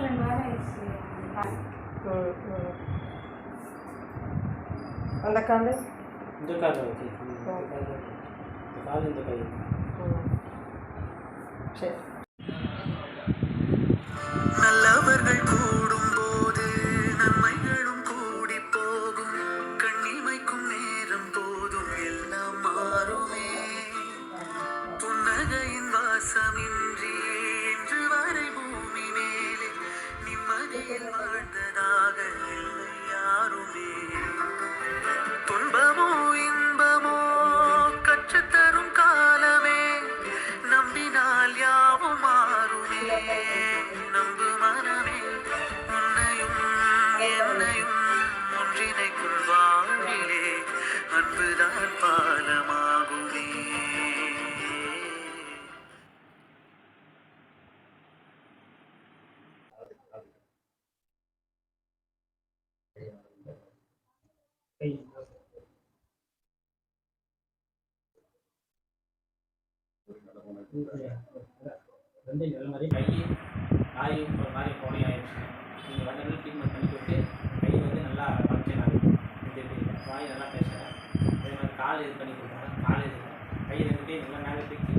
ரெண்டு வாரம் ஆயிடுச்சு ம், ம். அந்த கால் இந்த கால் ஓகே இந்த கால். இந்த கால். சரி ரெண்டு நல்ல மாதிரி கை காய் ஒரு மாதிரி கோணை ஆயிடுச்சு நீங்கள் வந்து ட்ரீட்மெண்ட் பண்ணி கொடுத்து கை வந்து நல்லா ஃபங்க்ஷன் ஆகும் இது வாய் நல்லா பேசுகிறேன் அதே மாதிரி கால் இது பண்ணி கொடுத்தாங்க கால் இது கை ரெண்டுத்தையும் நல்லா மேலே தூக்கி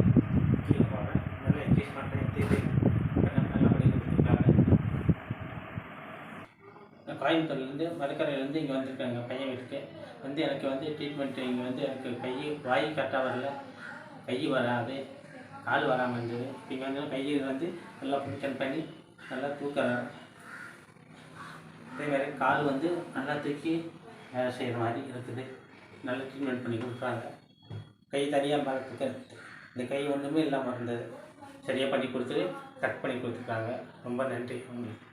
கீழே போடுறேன் நல்லா எக்ஸசைஸ் பண்ணுறேன் இது நல்லா நல்லா பண்ணி கொடுத்துருக்காங்க நான் கோயம்புத்தூர்லேருந்து மதுக்கரையிலேருந்து இங்கே வந்திருக்காங்க பையன் வீட்டுக்கு. வந்து எனக்கு வந்து ட்ரீட்மெண்ட்டு இங்கே வந்து எனக்கு கை வாய் கரெக்டாக வரல. கை வராது கால் வராமல் இருந்தது. இங்கே வந்து கை வந்து நல்லா ஃபங்க்ஷன் பண்ணி நல்லா தூக்குறேன் அதே மாதிரி கால் வந்து நல்லா தூக்கி வேலை செய்கிற மாதிரி இருக்குது. நல்லா ட்ரீட்மெண்ட் பண்ணி கொடுக்குறாங்க. கை தனியாக பார்த்துக்க இந்த கை ஒன்றுமே இல்லாமல் இருந்தது. சரியாக பண்ணி கொடுத்துட்டு கட் பண்ணி கொடுத்துருக்காங்க. ரொம்ப நன்றி உங்களுக்கு